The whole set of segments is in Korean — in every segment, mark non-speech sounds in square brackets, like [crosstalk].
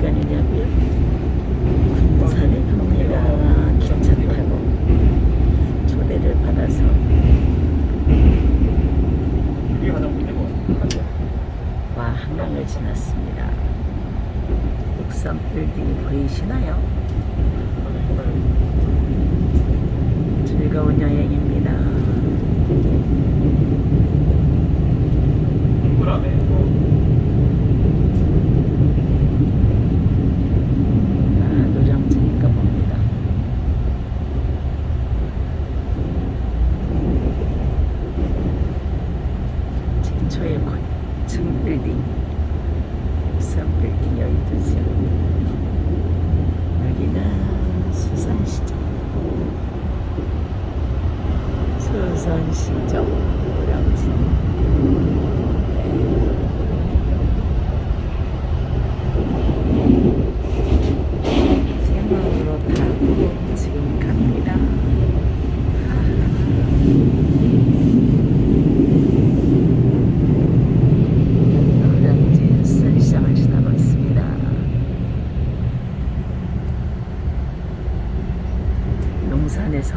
어디가 되냐면 군산에 경례가 기차 타고 초대를 받아서 와 한강을 지났습니다. 옥상 빌딩이 보이시나요? 즐거운 여행입니다. 동그라메 수산시장 노량진. 네. 새마을로 타고 지금 갑니다. 노량진 수산시장을 지나고 있습니다. 용산에서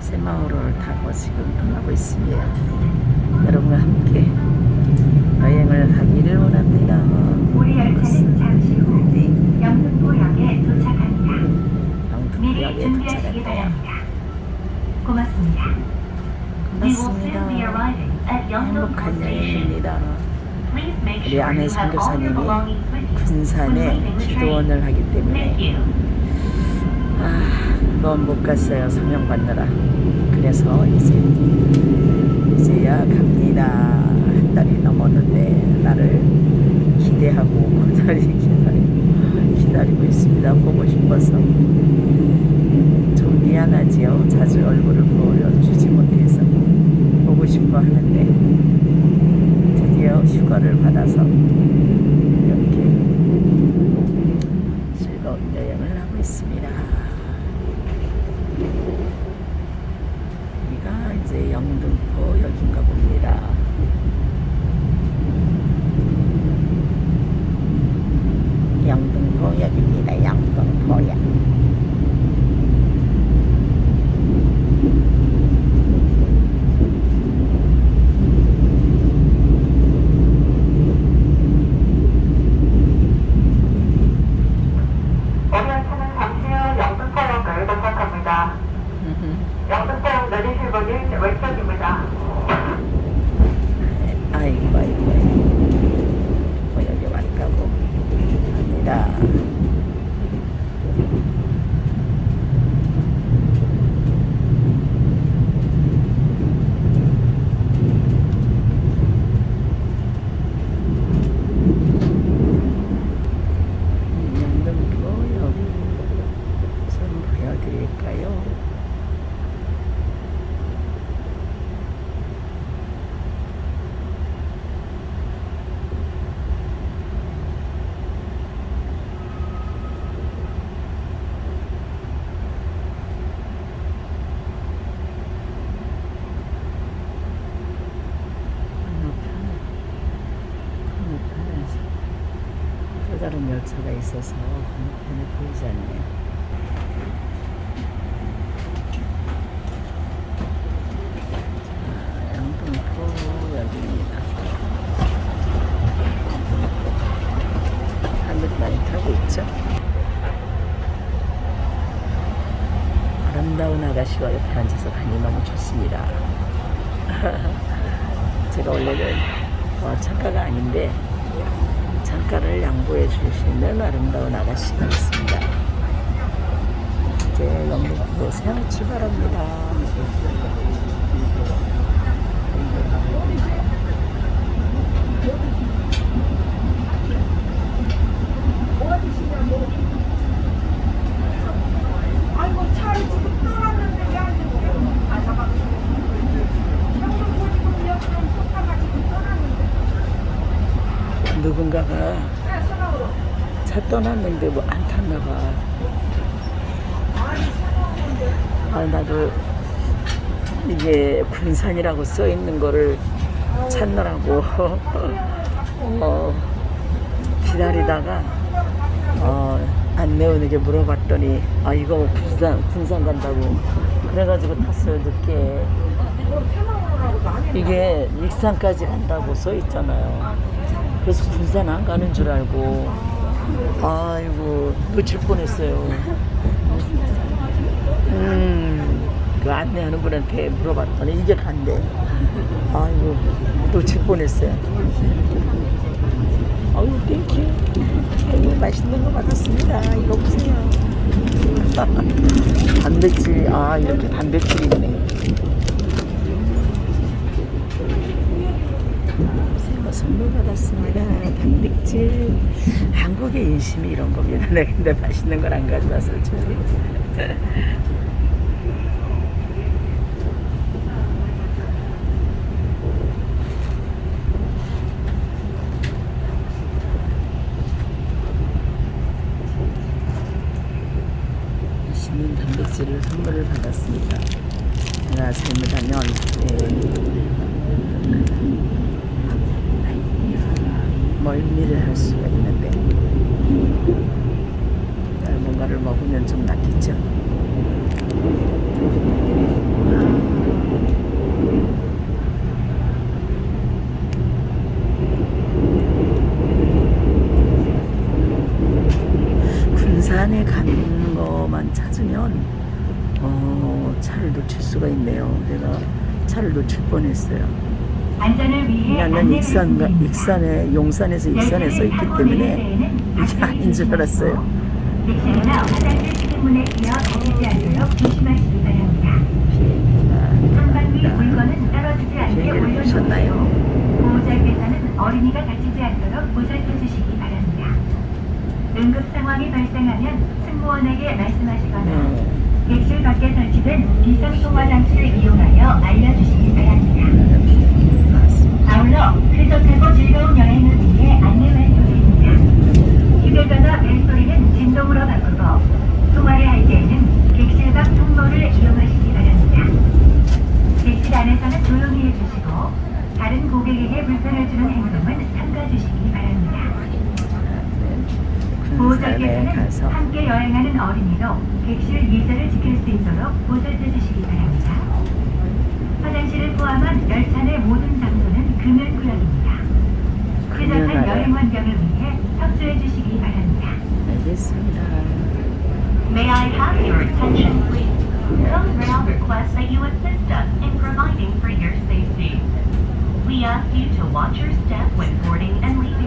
새마을호를 타고 지금 떠나고 있습니다. 여러분과 함께 여행을 가기를 원합니다. 우리 열차는 잠시 후 네, 영등포역에 도착합니다. 미리 영등포역에 준비하시기 도착했대요. 바랍니다. 고맙습니다. We will soon be 고맙습니다. arriving at Make 우리 your 선교사님이 군산에. 기도원을 하기 때문에. 아, 그건 못 갔어요. 성령 받느라. 그래서 이제 이제야 갑니다. 한 달이 넘었는데 나를 기대하고 [laughs] 그날이 기다리, 기다리고 있습니다. 보고 싶어서 좀 미안하지요. 자주 얼굴을 보여주지 못해서 보고 싶어 하는데 드디어 받아서 이렇게 즐거운 여행을 하고 있습니다. 여기가 이제 영등포 역인가 봅니다. 영등포 역입니다. 영등포 역. 우리 열차는 잠시 후 영등포역을 도착합니다. 영등포역 내리실 분이 왼쪽입니다. 아이고 아이고 아이고 여기 왔다고 합니다. 영등포역 좀 보여드릴까요? 건너편에 건너편에서 또 다른 열 차가 있어서 건너편에 보이지 않네요. 자, 영등포역입니다. 하늘만이 타고 있죠. 아름다운 아가씨와 옆에 앉아서 가니 너무 좋습니다. [laughs] 제가 원래는 어, 창가가 아닌데 창가를 양보해 주시는 아름다운 아가씨가 있습니다. 이제 영등포에서 출발합니다. 아이고 차를 지금 떠났는데 왜 안 주고 아 잠깐 형도 지금 여기 좀 소파가 지금 떠났는데 서라으로 차 떠났는데 뭐 안 탔나 봐. 아니 서라으로인데 아, 나도 이게 군산이라고 써 있는 거를 찾느라고 [laughs] 어, 기다리다가 어, 안내 오는게 물어봤더니 아 이거 군산 군산 간다고 그래가지고 탔어요 늦게 이게 익산까지 간다고 써 있잖아요. 그래서 군산 안 가는 줄 알고 아이고 놓칠 뻔했어요. 음, 그 안내하는 분한테 물어봤더니 이게 간대. 아이고 놓칠 뻔했어요. 아유 땡큐. 아이고 맛있는 거 받았습니다. 이거 보세요. [laughs] 단백질 아 이렇게 단백질이 있네. 선물 받았습니다. 단백질. 한국의 인심이 이런 겁니다. 네, 근데 맛있는 걸 안 가져와서 좀. 맛있는 단백질을 선물을 받았습니다. 제가 잘못하면 예, 멀미를 할 수가 있는데 뭔가를 먹으면 좀 낫겠죠. 군산에 가는 것만 찾으면 어, 차를 놓칠 수가 있네요. 내가 차를 놓칠 뻔했어요. 왜냐하면 익산. 익산에 용산에서 익산에 써 있기 때문에 이게 아닌 줄 알았어요. 객실이나 화장실 시공문에 끼어 다치지 않도록 조심하시기 바랍니다. 선반 위 물건은 떨어지지 않게 비행기를 올려놓으세요. 보셨나요? 보호자께서는 어린이가 다치지 않도록 보살펴 주시기 바랍니다. 응급 상황이 발생하면 승무원에게 말씀하시거나 네. 객실 밖에 설치된 비상통화 장치를 이용하여 알려주시기 바랍니다. 아울러 쾌적하고 즐거운 여행을 위해 안내 말씀드립니다. 휴대전화 벨소리는 진동으로 바꾸고 통화를 할 때에는 객실 밖 통로를 이용하시기 바랍니다. 객실 안에서는 조용히 해주시고 다른 고객에게 불편을 주는 행동은 삼가주시기 바랍니다. 보호자께서는 함께 여행하는 어린이도 객실 예절을 지킬 수 있도록 보살펴 주시기 바랍니다. 화장실을 포함한 열차 내 모든 장소는 쾌적한 금연하래. 여행 환경을 위해 협조해 주시기 바랍니다. 알겠습니다. May I have your attention, please? Code Rail requests that you assist us in providing for your safety. We ask you to watch your step when boarding and leaving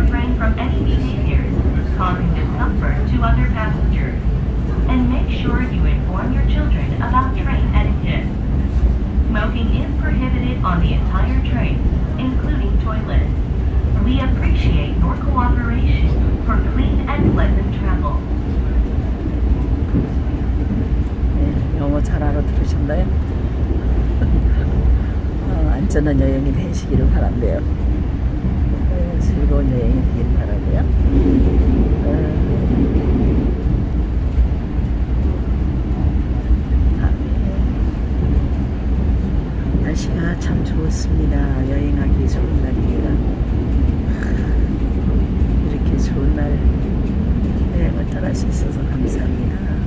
refrain from any behaviors causing discomfort to other passengers. And make sure you inform your children about train etiquette. Smoking is prohibited on the entire train, including toilets. We appreciate your cooperation for clean and pleasant travel. 네, 영어 잘 알아들으셨나요? [laughs] 어, 안전한 여행이 되시기를 바란대요. 즐거운 여행이길 바라고요. 아, 날씨가 참 좋습니다. 여행하기 좋은 날입니다. 아, 이렇게 좋은 날 네, 여행을 떠날 수 있어서 감사합니다.